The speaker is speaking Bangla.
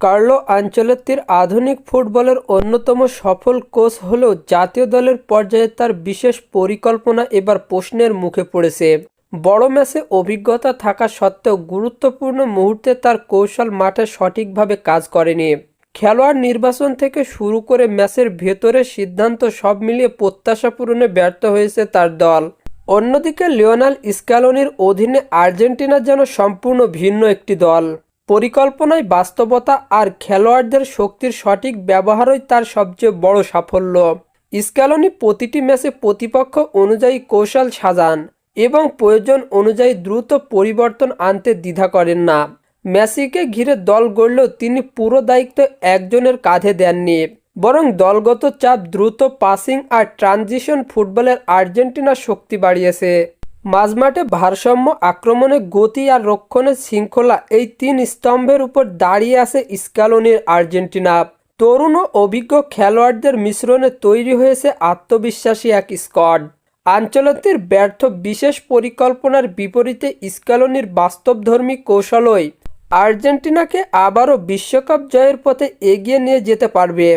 কার্লো আঞ্চলত্তির আধুনিক ফুটবলের অন্যতম সফল কোচ হলেও জাতীয় দলের পর্যায়ে তার বিশেষ পরিকল্পনা এবার প্রশ্নের মুখে পড়েছে। বড় ম্যাচে অভিজ্ঞতা থাকা সত্ত্বেও গুরুত্বপূর্ণ মুহূর্তে তার কৌশল মাঠে সঠিকভাবে কাজ করেনি। খেলোয়াড় নির্বাচন থেকে শুরু করে ম্যাচের ভেতরের সিদ্ধান্ত সব মিলিয়ে প্রত্যাশা পূরণে ব্যর্থ হয়েছে তার দল। অন্যদিকে লিওনাল স্ক্যালোনির অধীনে আর্জেন্টিনা যেন সম্পূর্ণ ভিন্ন একটি দল। পরিকল্পনায় বাস্তবতা আর খেলোয়াড়দের শক্তির সঠিক ব্যবহারই তার সবচেয়ে বড় সাফল্য। স্ক্যালোনি প্রতিটি ম্যাচে প্রতিপক্ষ অনুযায়ী কৌশল সাজান এবং প্রয়োজন অনুযায়ী দ্রুত পরিবর্তন আনতে দ্বিধা করেন না। মেসিকে ঘিরে দল গড়লেও তিনি পুরো দায়িত্ব একজনের কাঁধে দেননি, বরং দলগত চাপ দ্রুত পাসিং আর ট্রানজিশন ফুটবলের আর্জেন্টিনার শক্তি বাড়িয়েছে। মাঝমাঠে ভারসাম্য আক্রমণে গতি আর রক্ষণের শৃঙ্খলা এই তিন স্তম্ভের উপর দাঁড়িয়ে আছে স্ক্যালোনির আর্জেন্টিনা। তরুণ ও অভিজ্ঞ খেলোয়াড়দের মিশ্রণে তৈরি হয়েছে আত্মবিশ্বাসী এক স্কোয়াড। আঞ্চলতির ব্যর্থ বিশেষ পরিকল্পনার বিপরীতে স্ক্যালোনির বাস্তবধর্মী কৌশলই আর্জেন্টিনাকে আবারও বিশ্বকাপ জয়ের পথে এগিয়ে নিয়ে যেতে পারবে।